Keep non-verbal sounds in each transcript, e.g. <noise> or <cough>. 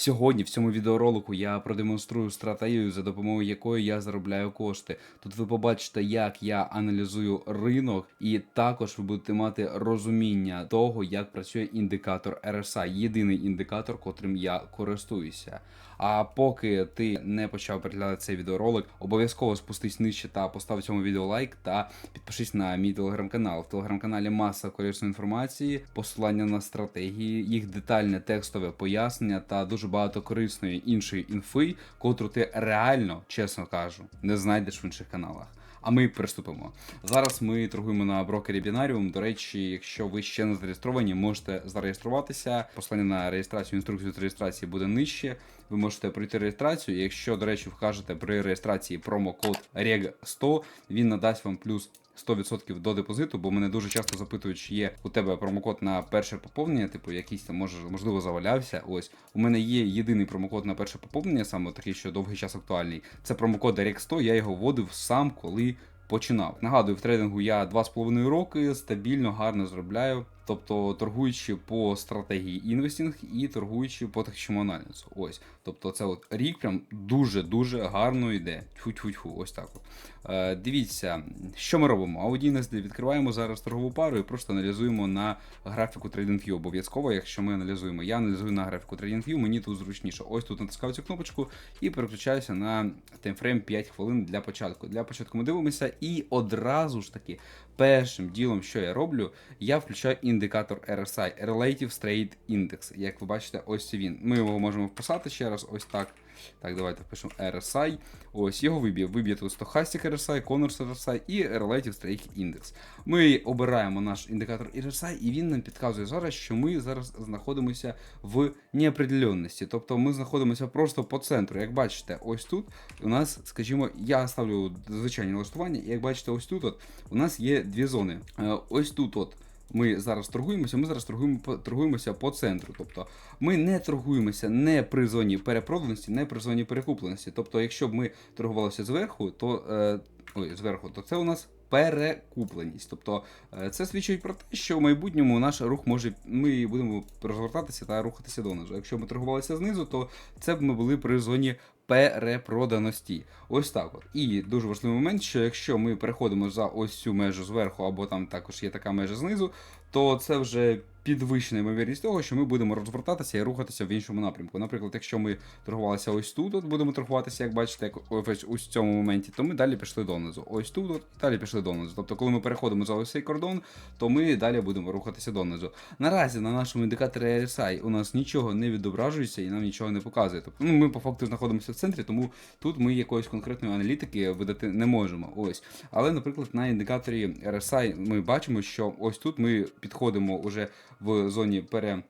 Сьогодні в цьому відеоролику я продемонструю стратегію, за допомогою якої я заробляю кошти. Тут ви побачите, як я аналізую ринок, і також ви будете мати розуміння того, як працює індикатор RSI, єдиний індикатор, котрим я користуюся. А поки ти не почав переглядати цей відеоролик, обов'язково спустись нижче та постав цьому відео лайк та підпишись на мій телеграм-канал. В телеграм-каналі маса корисної інформації, посилання на стратегії, їх детальне текстове пояснення та дуже багато корисної іншої інфи, котру ти реально, чесно кажу, не знайдеш в інших каналах. А ми приступимо. Зараз ми торгуємо на брокері Binarium. До речі, якщо ви ще не зареєстровані, можете зареєструватися. Посилання на реєстрацію, інструкцію з реєстрації буде нижче. Ви можете пройти реєстрацію. Якщо, до речі, вкажете при реєстрації промокод REG100, він надасть вам плюс 100% до депозиту, бо мене дуже часто запитують, чи є у тебе промокод на перше поповнення, типу якийсь там може можливо завалявся. Ось у мене є єдиний промокод на перше поповнення, саме такий, що довгий час актуальний. Це промокод REG100, я його вводив сам, коли починав. Нагадую, в трейдингу я 2,5 роки стабільно, гарно заробляю. Тобто торгуючи по стратегії інвестінг і торгуючи по технічному аналізу. Ось. Тобто це от рік прям дуже-дуже гарно йде. Тьфу-тьфу-тьфу, ось так от. Е, дивіться, що ми робимо? Аудійність відкриваємо зараз торгову пару і просто аналізуємо на графіку TradingView. Обов'язково, якщо ми аналізуємо, я аналізую на графіку TradingView, мені тут зручніше. Ось тут натискаю цю кнопочку і переключаюся на таймфрейм 5 хвилин для початку. Для початку ми дивимося, і одразу ж таки, першим ділом, що я роблю, я включаю індикатор RSI, Relative Straight Index. Як ви бачите, ось він. Ми його можемо вписати ще раз, ось так. Так, давайте впишемо RSI. Ось його виб'є. Виб'є тут Stochastic RSI, Connors RSI і Relative Strike Index. Ми обираємо наш індикатор RSI, і він нам підказує зараз, що ми зараз знаходимося в неопределенності. Тобто ми знаходимося просто по центру. Як бачите, ось тут у нас, скажімо, я ставлю звичайні налаштування, і як бачите, ось тут от, у нас є дві зони. Е, Ось тут от. Ми зараз торгуємося, ми зараз торгуємо торгуємося по центру. Тобто ми не торгуємося не при зоні перепроданості, не при зоні перекупленості. Тобто, якщо б ми торгувалися зверху, то е, ой, зверху, то це у нас перекупленість. Тобто е, це свідчить про те, що в майбутньому наш рух може ми будемо розвертатися та рухатися донизу. Якщо ми торгувалися знизу, то це б ми були при зоні перепроданості. Ось так от. І дуже важливий момент, що якщо ми переходимо за ось цю межу зверху, або там також є така межа знизу, то це вже підвищена ймовірність того, що ми будемо розвертатися і рухатися в іншому напрямку. Наприклад, якщо ми торгувалися ось тут, от будемо торгуватися, як бачите, як ось в цьому моменті, то ми далі пішли донизу. Ось тут, от, далі пішли донизу. Тобто, коли ми переходимо за ось цей кордон, то ми далі будемо рухатися донизу. Наразі на нашому індикаторі RSI у нас нічого не відображується і нам нічого не показує. Тобто, ну, ми по факту знаходимося в центрі, тому тут ми якоїсь конкретної аналітики видати не можемо. Ось. Але, наприклад, на індикаторі RSI ми бачимо, що ось тут ми підходимо уже в зоні пере.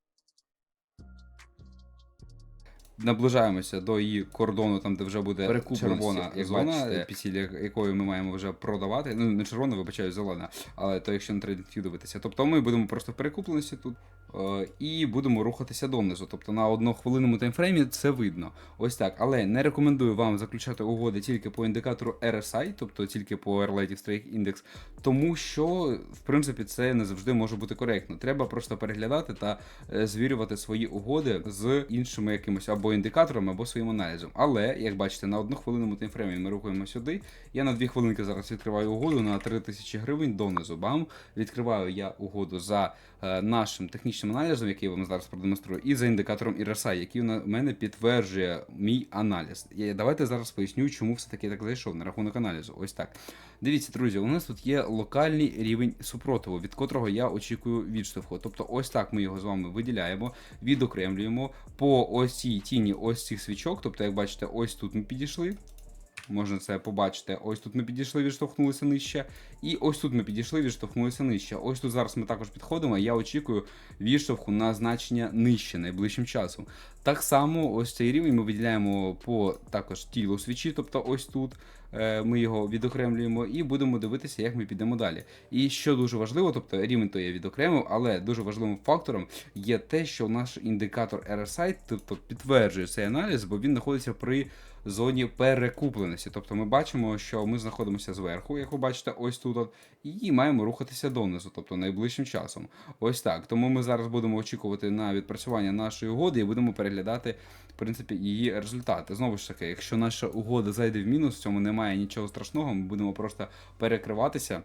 Наближаємося до її кордону, там де вже буде Перекупленості, червона як зона, бачите. після якої ми маємо вже продавати. Ну не червона, вибачаю, зелена, але то якщо на трейдинг дивитися. Тобто ми будемо просто в перекупленості тут е, і будемо рухатися донизу. Тобто на однохвилинному таймфреймі це видно. Ось так. Але не рекомендую вам заключати угоди тільки по індикатору RSI, тобто тільки по Relative Strike Index, тому що в принципі це не завжди може бути коректно. Треба просто переглядати та е, звірювати свої угоди з іншими якимось або індикаторами, або своїм аналізом. Але як бачите, на одну хвилину таймфреймі ми рухаємо сюди. Я на дві хвилинки зараз відкриваю угоду на 3000 гривень донизу. Бам! Відкриваю я угоду за нашим технічним аналізом, який я вам зараз продемонструю, і за індикатором RSI, який у мене підтверджує мій аналіз. Я, давайте зараз поясню, чому все-таки так зайшов на рахунок аналізу. Ось так. Дивіться, друзі, у нас тут є локальний рівень супротиву, від котрого я очікую відштовху. Тобто, ось так ми його з вами виділяємо, відокремлюємо по ось цій тіні ось цих свічок.Тобто, як бачите, ось тут ми підійшли. Можна це побачити. Ось тут ми підійшли, відштовхнулися нижче. І ось тут ми підійшли, відштовхнулися нижче. Ось тут зараз ми також підходимо. Я очікую відштовху на значення нижче найближчим часом. Так само, ось цей рівень ми виділяємо по також тілу свічі, тобто ось тут. Е, Ми його відокремлюємо і будемо дивитися, як ми підемо далі. І що дуже важливо, тобто рівень то я відокремив, але дуже важливим фактором є те, що наш індикатор RSI, тобто підтверджує цей аналіз, бо він знаходиться при зоні перекупленості. Тобто ми бачимо, що ми знаходимося зверху, як ви бачите, ось тут, от, і маємо рухатися донизу, тобто найближчим часом. Ось так. Тому ми зараз будемо очікувати на відпрацювання нашої угоди і будемо переглядати принципі її результати. Знову ж таки, якщо наша угода зайде в мінус, в цьому немає нічого страшного, ми будемо просто перекриватися.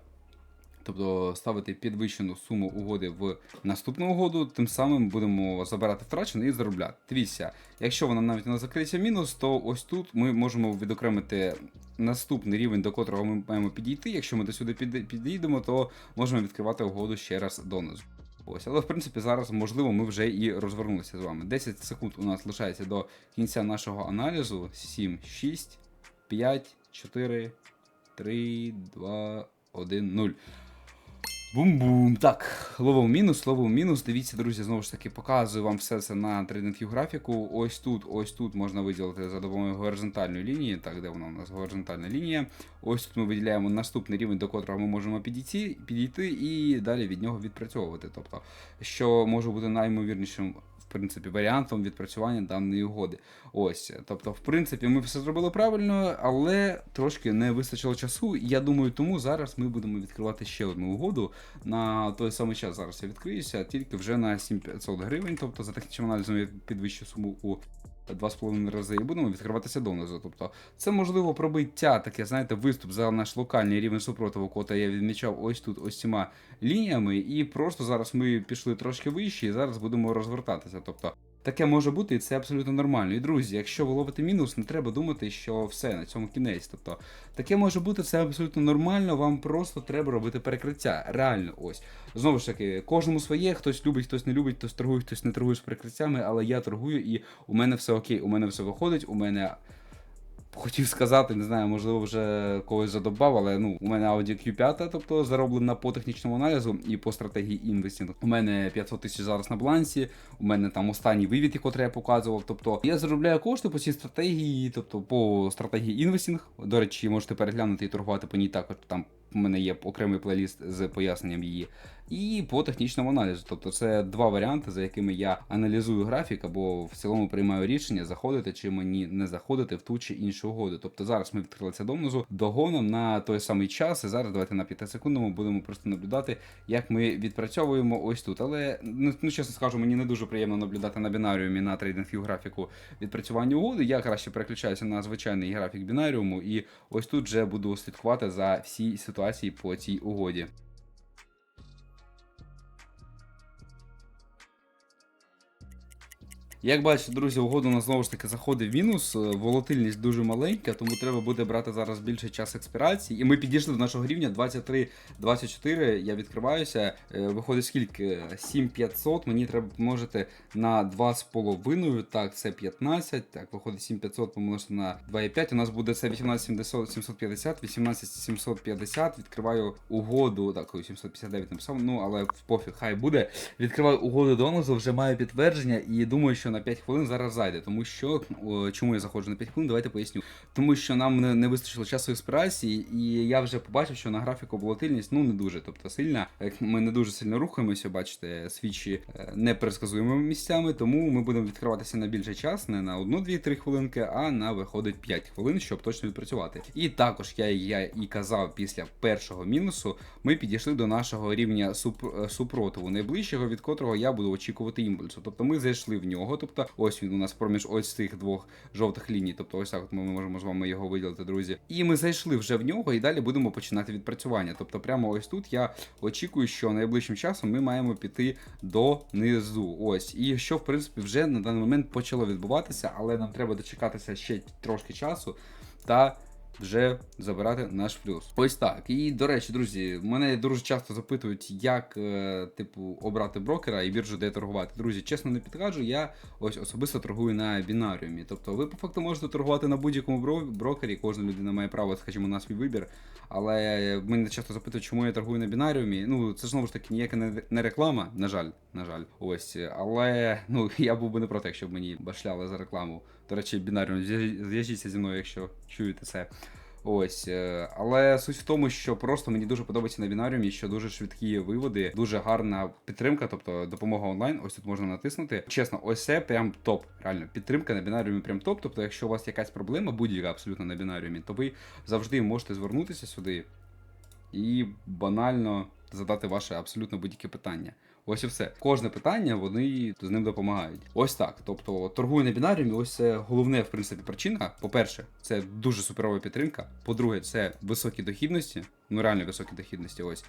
Тобто ставити підвищену суму угоди в наступну угоду, тим самим будемо забирати втрачене і заробляти. Дивіться, якщо вона навіть не закриється мінус, то ось тут ми можемо відокремити наступний рівень, до котрого ми маємо підійти. Якщо ми до сюди підійдемо, то можемо відкривати угоду ще раз донизу. Ось, але в принципі зараз можливо ми вже і розвернулися з вами. 10 секунд у нас лишається до кінця нашого аналізу. 7, 6, 5, 4, 3, 2, 1, 0. Бум-бум. Так, ловив мінус, ловив мінус. Дивіться, друзі, знову ж таки, показую вам все це на TradingView графіку. Ось тут, ось тут можна виділити за допомогою горизонтальної лінії. Так, де вона у нас горизонтальна лінія. Ось тут ми виділяємо наступний рівень, до котрого ми можемо підійти, підійти і далі від нього відпрацьовувати. Тобто, що може бути наймовірнішим. Принципі, варіантом відпрацювання даної угоди. Ось, тобто, в принципі, ми все зробили правильно, але трошки не вистачило часу. Я думаю, тому зараз ми будемо відкривати ще одну угоду на той самий час. Зараз я відкриюся, тільки вже на 7500 гривень. Тобто за технічним аналізом я підвищу суму у 2,5 рази і будемо відкриватися донизу. Тобто, це можливо пробиття, таке, знаєте, виступ за наш локальний рівень супротиву, кота я відмічав ось тут, ось цими лініями. І просто зараз ми пішли трошки вище, і зараз будемо розвертатися. Тобто, таке може бути, і це абсолютно нормально. І друзі, якщо ви ловите мінус, не треба думати, що все на цьому кінець. Тобто, таке може бути, це абсолютно нормально. Вам просто треба робити перекриття. Реально, ось. Знову ж таки, кожному своє, хтось любить, хтось не любить, хтось торгує, хтось не торгує з перекриттями, але я торгую і у мене все окей, у мене все виходить, у мене. Хотів сказати, не знаю, можливо, вже когось задобав, але ну, у мене Audi Q5, тобто зароблена по технічному аналізу і по стратегії інвестінг. У мене 500 тисяч зараз на балансі, у мене там останній вивід, який я показував. Тобто я заробляю кошти по цій стратегії, тобто по стратегії інвестінг. До речі, можете переглянути і торгувати по ній також. Там у мене є окремий плейліст з поясненням її. І по технічному аналізу. Тобто це два варіанти, за якими я аналізую графік або в цілому приймаю рішення, заходити чи мені не заходити в ту чи іншу угоду. Тобто зараз ми відкрилися донизу догоном на той самий час. І зараз давайте на 5 секундному будемо просто наблюдати, як ми відпрацьовуємо ось тут. Але ну, ну чесно скажу, мені не дуже приємно наблюдати на бінаріумі на TradingView графіку відпрацювання угоди. Я краще переключаюся на звичайний графік бінаріуму, і ось тут вже буду слідкувати за всі ситуації по цій угоді. Як бачите, друзі, угода у нас знову ж таки заходить в мінус. е, Волатильність дуже маленька, тому треба буде брати зараз більше час експірації. І ми підійшли до нашого рівня 23-24. Я відкриваюся. Е, Виходить скільки? 7500. Мені треба помножити на 2,5. Так, це 15. Так, виходить 7500 помножити на 2,5. У нас буде це 18750, 18750. Відкриваю угоду. Так, 759 написав. Ну, але пофіг, хай буде. Відкриваю угоду донозу, вже маю підтвердження і думаю, що на 5 хвилин зараз зайде. Тому що чому я заходжу на 5 хвилин, давайте поясню. Тому що нам не, не вистачило часу експірації, і я вже побачив, що на графіку волатильність ну не дуже, тобто сильна. Ми не дуже сильно рухаємося, бачите, свічі е, непредсказуємими місцями, тому ми будемо відкриватися на більший час, не на 1-2-3 хвилинки, а на виходить 5 хвилин, щоб точно відпрацювати. І також я, я і казав після першого мінусу, ми підійшли до нашого рівня суп, е, супротиву, найближчого, від котрого я буду очікувати імпульсу. Тобто ми зайшли в нього. Тобто, ось він у нас проміж ось цих двох жовтих ліній. Тобто, ось так от ми можемо з вами його виділити, друзі. І ми зайшли вже в нього, і далі будемо починати відпрацювання. Тобто, прямо ось тут я очікую, що найближчим часом ми маємо піти донизу. Ось, і що в принципі вже на даний момент почало відбуватися, але нам треба дочекатися ще трошки часу та вже забирати наш плюс. Ось так. І до речі, друзі, мене дуже часто запитують, як е, типу обрати брокера і біржу, де торгувати. Друзі, чесно не підкажу, я ось особисто торгую на бінаріумі. Тобто ви по факту можете торгувати на будь-якому бро- брокері, кожна людина має право, скажімо, на свій вибір. Але мене часто запитують, чому я торгую на бінаріумі. Ну, це знову ж таки ніяка не реклама, на жаль, на жаль. Ось. Але ну <laughs> я був би не проти, якщо б мені башляли за рекламу. До речі, бінаріум, зв'яж- зв'яжіться зі мною, якщо чуєте це. Ось, е, але суть в тому, що просто мені дуже подобається на бінаріумі, що дуже швидкі виводи, дуже гарна підтримка, тобто допомога онлайн. Ось тут можна натиснути. Чесно, ось це прям топ. Реально, підтримка на бінаріумі прям топ. Тобто, якщо у вас якась проблема, будь-яка абсолютно на бінаріумі, то ви завжди можете звернутися сюди і банально задати ваше абсолютно будь-яке питання. Ось і все. Кожне питання вони з ним допомагають. Ось так. Тобто торгую на бінаріумі, ось це головне, в принципі, причина. По-перше, це дуже суперова підтримка. По-друге, це високі дохідності, ну реально високі дохідності. Ось.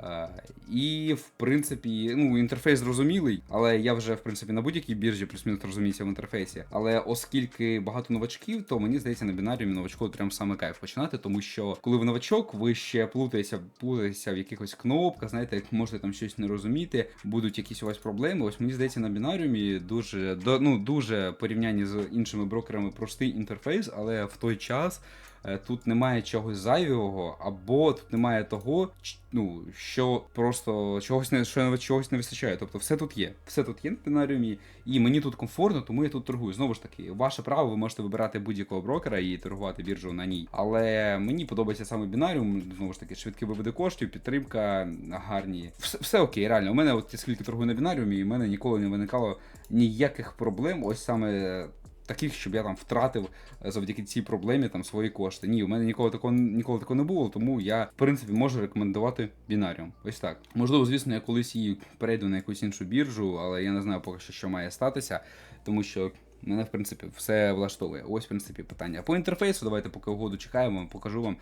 Е, і в принципі, ну інтерфейс зрозумілий, але я вже в принципі на будь-якій біржі плюс-мінус розуміюся в інтерфейсі. Але оскільки багато новачків, то мені здається на бінаріумі новачку прям саме кайф починати, тому що коли ви новачок, ви ще плутаєтеся, плутаєтеся в якихось кнопках, знаєте, як можете там щось не розуміти, будуть якісь у вас проблеми. Ось мені здається, на бінаріумі дуже до ну дуже порівнянні з іншими брокерами простий інтерфейс, але в той час. Е, Тут немає чогось зайвого, або тут немає того, ну що просто чогось не що чогось не вистачає. Тобто, все тут є. Все тут є на бінаріумі, і мені тут комфортно, тому я тут торгую. Знову ж таки, ваше право, ви можете вибирати будь-якого брокера і торгувати біржу на ній. Але мені подобається саме бінаріум. Знову ж таки, швидкі виводи коштів, підтримка гарні. Все, все окей, реально. У мене от я скільки торгую на бінаріумі, і в мене ніколи не виникало ніяких проблем. Ось саме. Таких, щоб я там втратив е, завдяки цій проблемі там свої кошти. Ні, у мене ніколи такого ніколи такого не було, тому я в принципі можу рекомендувати бінаріум. Ось так. Можливо, звісно, я колись її перейду на якусь іншу біржу, але я не знаю поки що, що має статися, тому що. Мене, в принципі, все влаштовує. Ось, в принципі, питання. По інтерфейсу, давайте поки угоду чекаємо, покажу вам.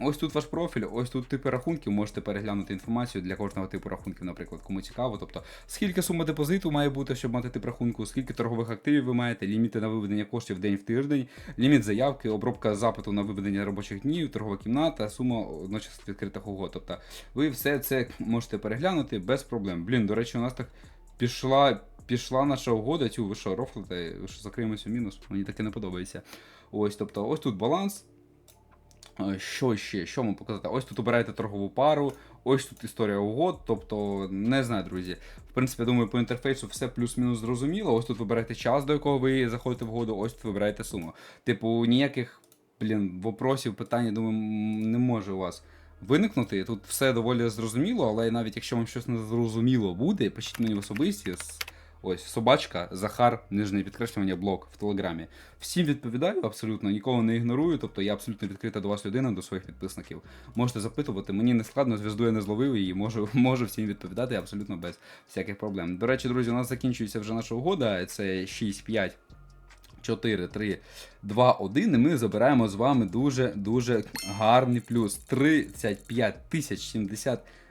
Ось тут ваш профіль, ось тут типи рахунків. Можете переглянути інформацію для кожного типу рахунків, наприклад, кому цікаво. Тобто, скільки сума депозиту має бути, щоб мати тип рахунку, скільки торгових активів ви маєте, ліміти на виведення коштів день в тиждень, ліміт заявки, обробка запиту на виведення робочих днів, торгова кімната, сума одночас відкритих угод. Тобто, ви все це можете переглянути без проблем. Блін, до речі, у нас так пішла. Пішла наша угода, цю ви що, рофлите, ви що закриємося в мінус, мені таке не подобається. Ось, тобто, ось тут баланс. Е, Що ще? Що вам показати? Ось тут обираєте торгову пару, ось тут історія угод. Тобто, не знаю, друзі. В принципі, я думаю, по інтерфейсу все плюс-мінус зрозуміло. Ось тут вибираєте час, до якого ви заходите в угоду, ось тут вибираєте суму. Типу, ніяких, блін, вопросів, питань, я думаю, не може у вас. Виникнути тут все доволі зрозуміло, але навіть якщо вам щось не зрозуміло буде, пишіть мені в особисті. Ось собачка, Захар, нижнє підкреслювання, блог в телеграмі. Всім відповідаю абсолютно, нікого не ігнорую. Тобто я абсолютно відкрита до вас людина, до своїх підписників. Можете запитувати, мені не складно, зв'язду я не зловив і можу, <laughs> можу всім відповідати абсолютно без всяких проблем. До речі, друзі, у нас закінчується вже наша угода. Це 6-5. 4, 3, 2, 1, і ми забираємо з вами дуже-дуже гарний плюс. 35 тисяч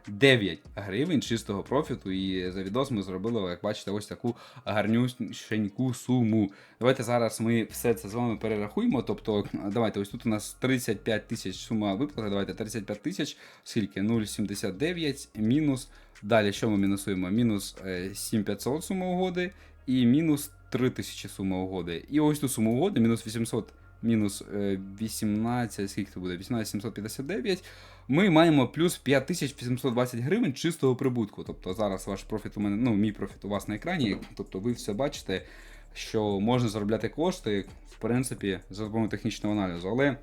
79 гривень чистого профіту. І за відос ми зробили, як бачите, ось таку гарнюшеньку суму. Давайте зараз ми все це з вами перерахуємо. Тобто, давайте, ось тут у нас 35 тисяч сума виплати. Давайте 35 тисяч, скільки? 0,79 мінус. Далі що ми мінусуємо? Мінус е, 7500 сума угоди і мінус 3000 сума угоди. І ось тут сума угоди, мінус 800, мінус е, 18, скільки це буде? 18759. Ми маємо плюс 5820 гривень чистого прибутку. Тобто зараз ваш профіт у мене, ну мій профіт у вас на екрані. Тобто ви все бачите, що можна заробляти кошти, в принципі, за допомогою технічного аналізу. Але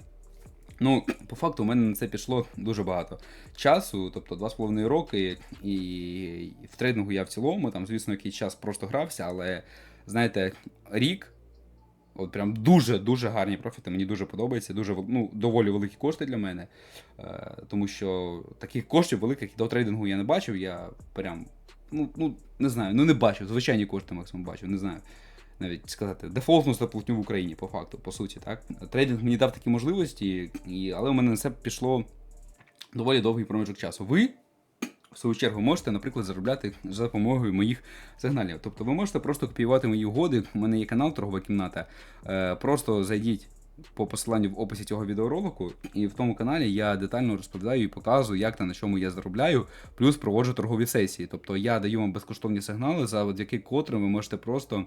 Ну, по факту, у мене на це пішло дуже багато часу, тобто 2,5 роки, і в трейдингу я в цілому, там, звісно, якийсь час просто грався, але знаєте, рік. От прям дуже-дуже гарні профіти, мені дуже подобається, дуже ну, доволі великі кошти для мене. Е, тому що таких коштів великих до трейдингу я не бачив. Я прям, ну, ну не знаю, ну не бачив. Звичайні кошти максимум бачив, не знаю навіть сказати, дефолтну заплатню в Україні, по факту, по суті, так. Трейдинг мені дав такі можливості, і, але у мене на це пішло доволі довгий проміжок часу. Ви, в свою чергу, можете, наприклад, заробляти за допомогою моїх сигналів. Тобто ви можете просто копіювати мої угоди. У мене є канал Торгова кімната. Е, просто зайдіть. По посиланню в описі цього відеоролику, і в тому каналі я детально розповідаю і показую, як та на чому я заробляю, плюс проводжу торгові сесії. Тобто я даю вам безкоштовні сигнали, завдяки котрим ви можете просто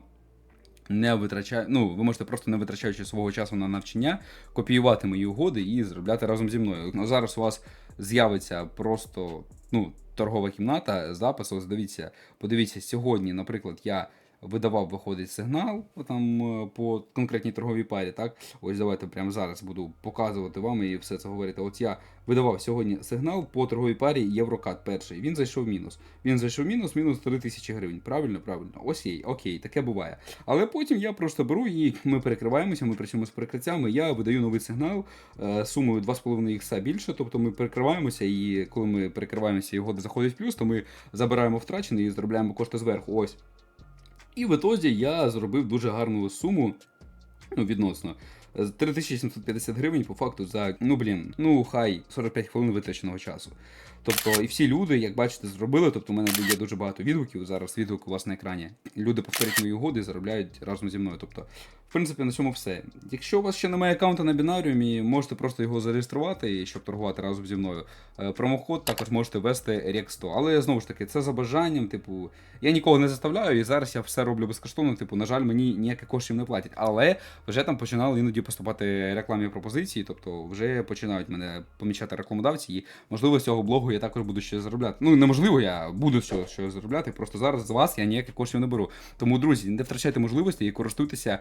не витрачає, ну, ви можете просто не витрачаючи свого часу на навчання, копіювати мої угоди і зробляти разом зі мною. Ну, зараз у вас з'явиться просто ну, торгова кімната, запис. Ось дивіться, подивіться, сьогодні, наприклад, я видавав, виходить сигнал там е, по конкретній торговій парі. Так, ось давайте прямо зараз буду показувати вам і все це говорити. От я видавав сьогодні сигнал по торговій парі Єврокат перший. Він зайшов мінус. Він зайшов мінус, мінус 3 тисячі гривень. Правильно, правильно. Ось є, окей, таке буває. Але потім я просто беру і ми перекриваємося, ми працюємо з перекриттями. Я видаю новий сигнал е, сумою 2,5 ікса більше. Тобто ми перекриваємося, і коли ми перекриваємося угода заходить в плюс, то ми забираємо втрачений і заробляємо кошти зверху. Ось. І в ітозі я зробив дуже гарну суму, ну, відносно. 3750 гривень по факту за, ну блін, ну хай 45 хвилин витраченого часу. Тобто, і всі люди, як бачите, зробили. Тобто, у мене є дуже багато відгуків. Зараз відгук у вас на екрані. Люди повторюють мої угоди і заробляють разом зі мною. Тобто, в принципі, на цьому все. Якщо у вас ще немає аккаунта на бінаріумі, можете просто його зареєструвати, щоб торгувати разом зі мною. Е, Промокод також можете ввести REX100. Але знову ж таки, це за бажанням. Типу, я нікого не заставляю, і зараз я все роблю безкоштовно. Типу, на жаль, мені ніяких коштів не платять. Але вже там починали іноді поступати рекламні пропозиції, тобто вже починають мене помічати рекламодавці, і можливо з цього блогу я також буду ще заробляти. Ну неможливо, я буду що, що заробляти. Просто зараз з вас я ніяких коштів не беру. Тому, друзі, не втрачайте можливості і користуйтеся.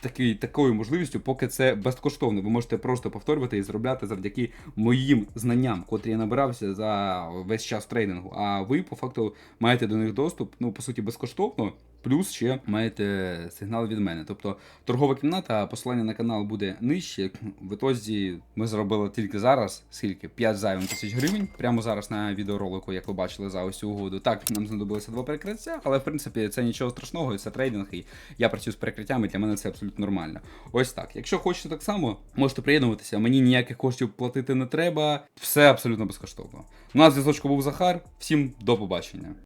Такий, такою можливістю, поки це безкоштовно. Ви можете просто повторювати і заробляти завдяки моїм знанням, котрі я набирався за весь час трейдингу. А ви по факту маєте до них доступ, ну по суті, безкоштовно. Плюс ще маєте сигнал від мене. Тобто торгова кімната, посилання на канал буде нижче. В ітозі ми зробили тільки зараз, скільки? 5 зайвим тисяч гривень. Прямо зараз на відеоролику, як ви бачили за ось угоду. Так, нам знадобилося два перекриття, але в принципі це нічого страшного, це трейдинг, і я працюю з перекриттями, для мене це абсолютно нормально. Ось так. Якщо хочете так само, можете приєднуватися. Мені ніяких коштів платити не треба. Все абсолютно безкоштовно. У нас зв'язочку був Захар. Всім до побачення.